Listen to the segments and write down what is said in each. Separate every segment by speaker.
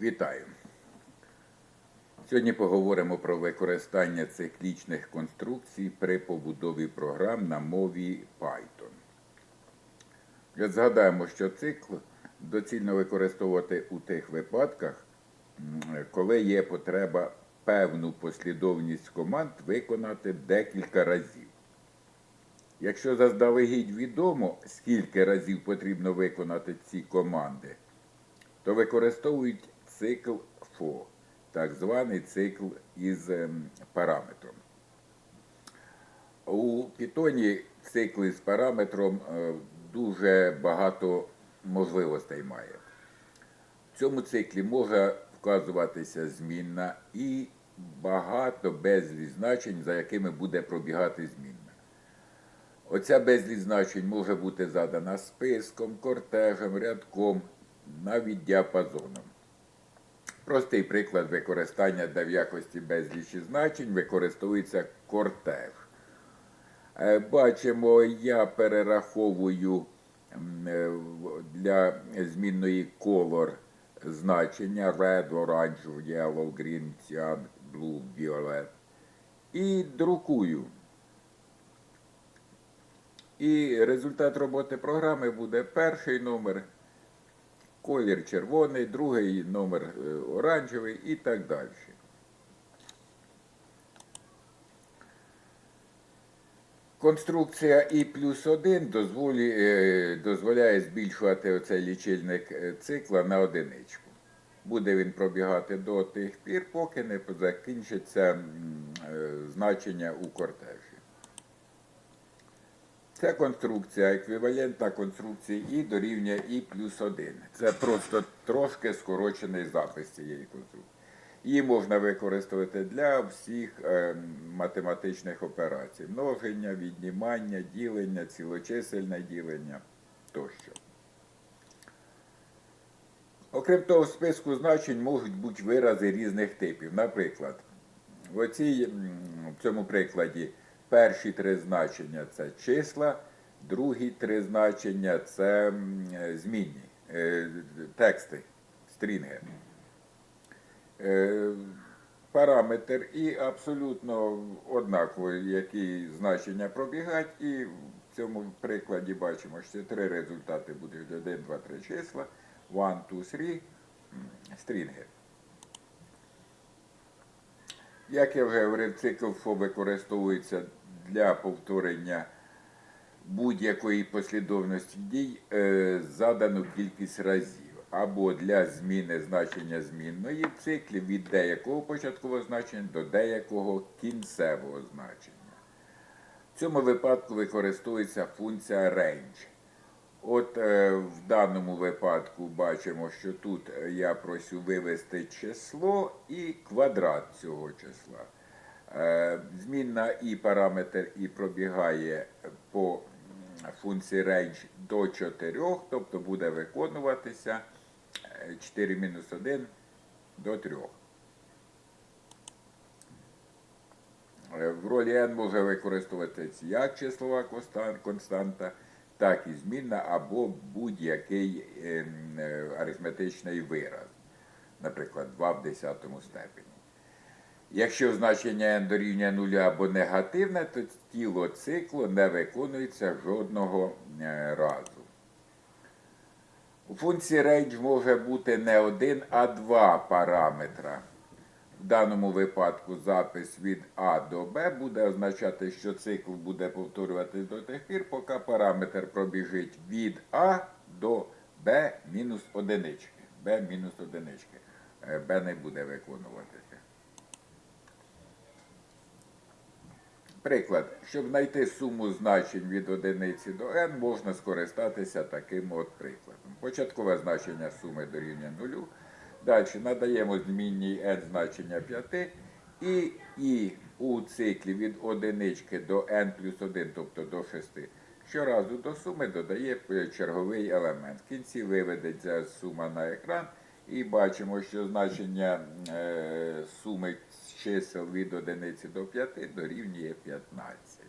Speaker 1: Вітаю! Сьогодні поговоримо про використання циклічних конструкцій при побудові програм на мові Python. Згадаємо, що цикл доцільно використовувати у тих випадках, коли є потреба певну послідовність команд виконати декілька разів. Якщо заздалегідь відомо, скільки разів потрібно виконати ці команди, то використовують цикл FO, так званий цикл із ем, параметром. У Python цикл з параметром е, дуже багато можливостей має. В цьому циклі може вказуватися змінна і багато безліч значень, за якими буде пробігати змінна. Оця безліч значень може бути задана списком, кортежем, рядком, навіть діапазоном. Простий приклад використання, де в якості безлічі значень використовується кортеж. Е, Бачимо, я перераховую е, для змінної color значення red, orange, yellow, green, cyan, blue, violet. І друкую. І результат роботи програми буде перший номер, колір червоний, другий номер е, оранжевий і так далі. Конструкція І плюс 1 е, дозволяє збільшувати оцей лічильник е, цикла на одиничку. Буде він пробігати до тих пір, поки не закінчиться значення у кортежі. Ця конструкція еквівалентна конструкції І дорівнює І плюс 1. Це просто трошки скорочений запис цієї конструкції. Її можна використовувати для всіх е, математичних операцій: множення, віднімання, ділення, цілочисельне ділення тощо. Окрім того, в списку значень можуть бути вирази різних типів. Наприклад, в, оцій, в цьому прикладі перші три значення це числа, другі три значення це змінні е, тексти, стрінги. Е, Параметр і абсолютно однаково, які значення пробігають, і в цьому прикладі бачимо, що три результати будуть 1, 2, 3 числа, 1, 2, 3, стрінги. Як я вже говорив, цикл FO використовується для повторення будь-якої послідовності дій е, задану кількість разів, або для зміни значення змінної в циклі від деякого початкового значення до деякого кінцевого значення. В цьому випадку використовується функція range. От е, в даному випадку бачимо, що тут е, я просю вивести число і квадрат цього числа. Е, змінна і параметр і пробігає по функції range до 4, тобто буде виконуватися е, 4 мінус 1 до 3. Е, В ролі n може використовуватися як числова констан- константа, так і змінна або будь-який ем, е, арифметичний вираз, наприклад, 2 в 10 степені. Якщо значення n дорівнює нуля або негативне, то тіло циклу не виконується жодного е, разу. У функції range може бути не один, а два параметра. В даному випадку запис від А до Б буде означати, що цикл буде повторюватись до тих пір, поки параметр пробіжить від А до Б мінус одинички. Б мінус одинички. Е, Б не буде виконуватися. Приклад, щоб знайти суму значень від одиниці до n, можна скористатися таким от прикладом. Початкове значення суми дорівнює нулю. Далі надаємо змінній n значення 5 і і у циклі від одинички до n плюс 1, тобто до 6, щоразу до суми додає е, черговий елемент. В кінці виведеться сума на екран і бачимо, що значення е, суми чисел від одиниці до 5 дорівнює 15.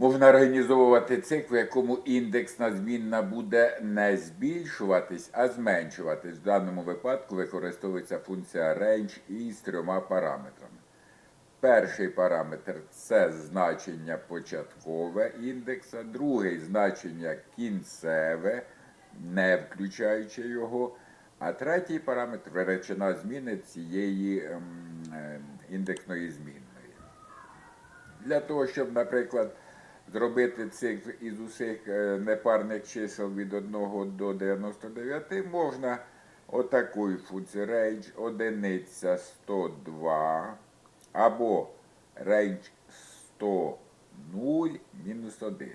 Speaker 1: Можна організовувати цикл, в якому індексна змінна буде не збільшуватись, а зменшуватись. В даному випадку використовується функція range із трьома параметрами. Перший параметр це значення початкове індекса, другий значення кінцеве, не включаючи його. А третій параметр величина зміни цієї ем, е, індексної змінної. Для того, щоб, наприклад, зробити цикл із усіх е, непарних чисел від 1 до 99, можна отакою функцією range одиниця 102 або range 100 0 мінус 1.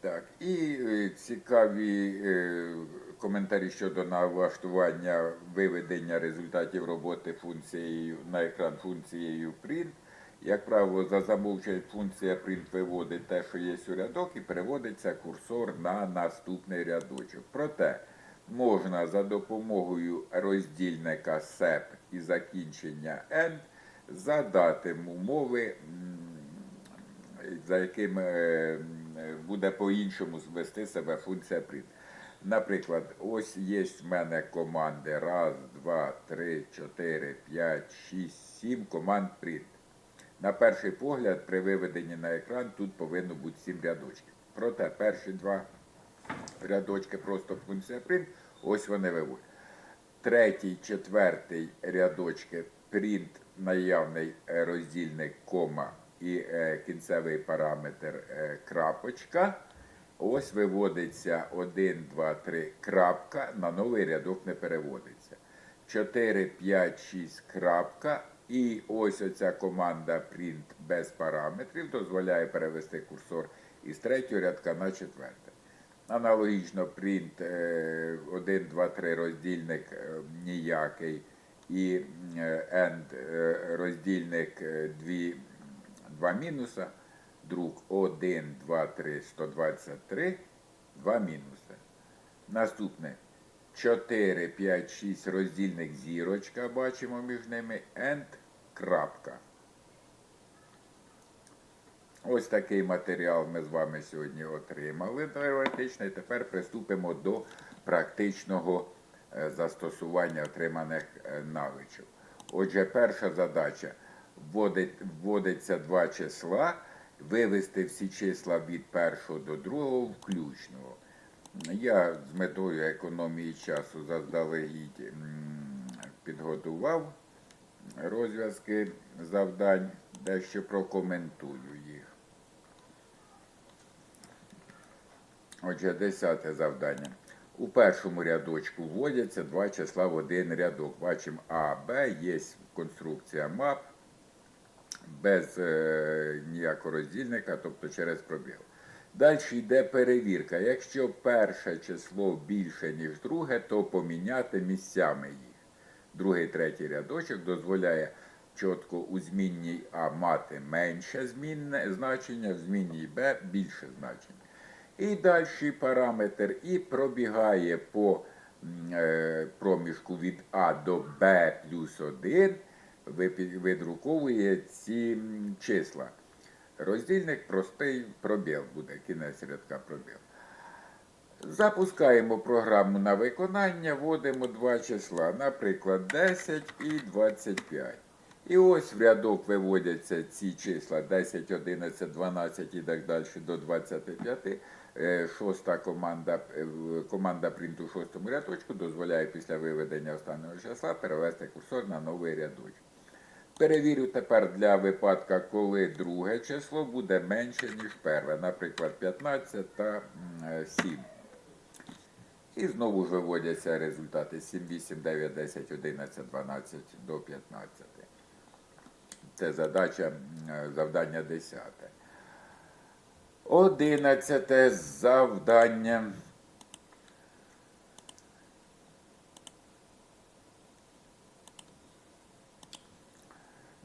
Speaker 1: Так, і е, цікаві е, коментарі щодо налаштування виведення результатів роботи функцією на екран функцією print. Як правило, за замовчення функція print виводить те, що є у рядок, і переводиться курсор на наступний рядочок. Проте можна за допомогою роздільника SEP і закінчення END задати умови. за яким е, буде по-іншому звести себе функція print. Наприклад, ось є в мене команди раз, два, три, чотири, п'ять, шість, сім команд print. На перший погляд, при виведенні на екран тут повинно бути сім рядочків. Проте перші два рядочки просто функція print, ось вони виводять. Третій, четвертий рядочки print наявний е, роздільник кома і е, кінцевий параметр е, крапочка. Ось виводиться 1, 2, 3 крапка, на новий рядок не переводиться. 4, 5, 6 крапка. І ось оця команда print без параметрів дозволяє перевести курсор із третього рядка на четверте. Аналогічно print е, 1, 2, 3 роздільник е, ніякий і е, end е, роздільник 2, 2 мінуса, друк 1, 2, 3, 123, 2 мінуси. Наступне 4, 5, 6 роздільник зірочка, бачимо між ними, end, крапка. Ось такий матеріал ми з вами сьогодні отримали теоретично, і тепер приступимо до практичного е, застосування отриманих е, навичок. Отже, перша задача вводить, вводиться два числа, вивести всі числа від першого до другого включно. Я з метою економії часу заздалегідь підготував розв'язки завдань, дещо прокоментую їх. Отже, десяте завдання. У першому рядочку вводяться два числа в один рядок. Бачимо А, Б, є конструкція map без е, ніякого роздільника, тобто через пробіл. Далі йде перевірка. Якщо перше число більше, ніж друге, то поміняти місцями їх. Другий, третій рядочок дозволяє чітко у змінній А мати менше змінне значення, в змінній Б більше значення. І далі параметр І пробігає по е, проміжку від А до Б плюс 1, випі- видруковує ці числа. Роздільник простий пробіл буде, кінець рядка пробіл. Запускаємо програму на виконання, вводимо два числа, наприклад, 10 і 25. І ось в рядок виводяться ці числа 10, 11, 12 і так далі до 25. Е, Шоста команда, е, команда принту у шостому рядочку дозволяє після виведення останнього числа перевести курсор на новий рядочок. Перевірю тепер для випадка, коли друге число буде менше, ніж перше, наприклад, 15 та е, 7. І знову ж виводяться результати 7, 8, 9, 10, 11, 12 до 15. Це задача, е, завдання 10. Одинадцяте завдання.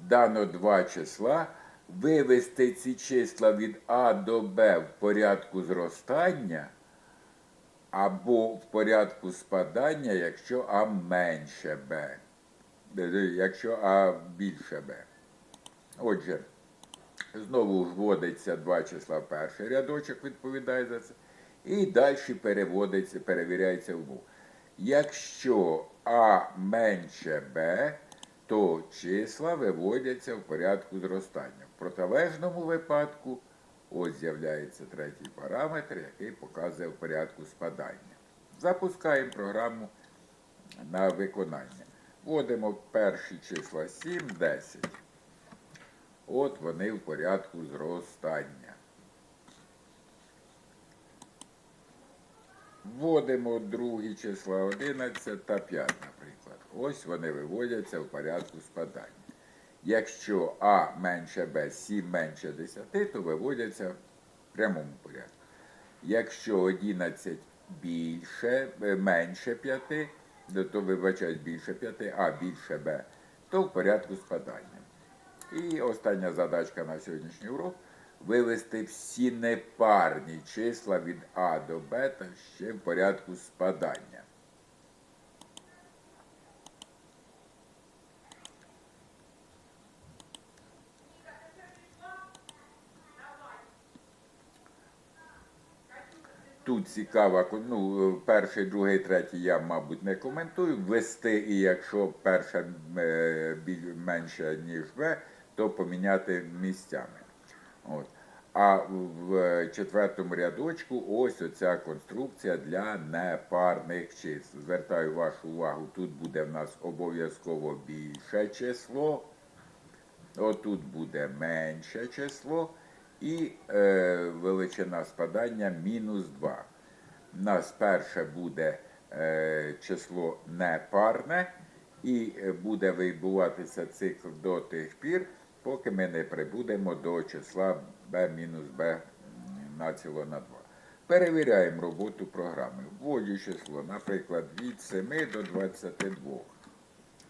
Speaker 1: Дано два числа. Вивести ці числа від А до Б в порядку зростання або в порядку спадання, якщо А менше Б. Е, Якщо А більше Б. Отже, знову вводиться два числа в перший рядочок, відповідає за це. І далі переводиться, перевіряється умов. Якщо А менше Б, то числа виводяться в порядку зростання. В протилежному випадку ось з'являється третій параметр, який показує в порядку спадання. Запускаємо програму на виконання. Вводимо перші числа 7, 10. От вони в порядку зростання. Вводимо другі числа 11 та 5, наприклад. Ось вони виводяться в порядку спадання. Якщо А менше Б, 7 менше 10, то виводяться в прямому порядку. Якщо 11 більше, е, менше 5, то- то вибачаюсь більше 5, а більше Б, то в порядку спадання. І остання задачка на сьогоднішній урок вивести всі непарні числа від А до Б та ще в порядку спадання. Тут цікаво, ну, перший, другий, третій я, мабуть, не коментую. Ввести, і якщо перша е, менше, ніж В, то поміняти місцями. От. А в четвертому рядочку ось оця конструкція для непарних чисел. Звертаю вашу увагу, тут буде в нас обов'язково більше число. Отут буде менше число і е, величина спадання мінус 2. У нас перше буде е, число непарне, і е, буде відбуватися цикл до тих пір, поки ми не прибудемо до числа b мінус b націло на 2. Перевіряємо роботу програми. Вводю число, наприклад, від 7 до 22.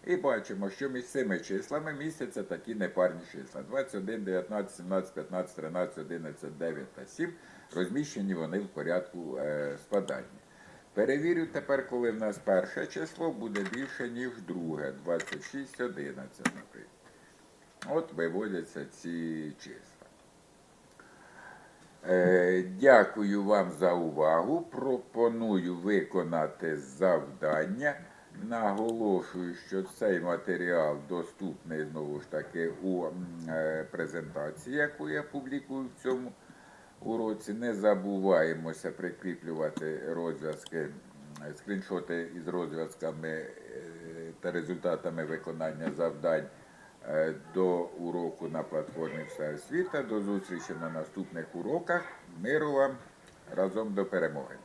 Speaker 1: І бачимо, що між цими числами містяться такі непарні числа. 21, 19, 17, 15, 13, 11, 9 та 7. Розміщені вони в порядку е, спадання. Перевірю тепер, коли в нас перше число буде більше, ніж друге. 26, 11, наприклад. От виводяться ці числа. Е, Дякую вам за увагу. Пропоную виконати завдання. Наголошую, що цей матеріал доступний знову ж таки у е, презентації, яку я публікую в цьому уроці. Не забуваємося прикріплювати розв'язки, скріншоти із розв'язками е, та результатами виконання завдань е, до уроку на платформі Все освіта. До зустрічі на наступних уроках. Миру вам разом до перемоги.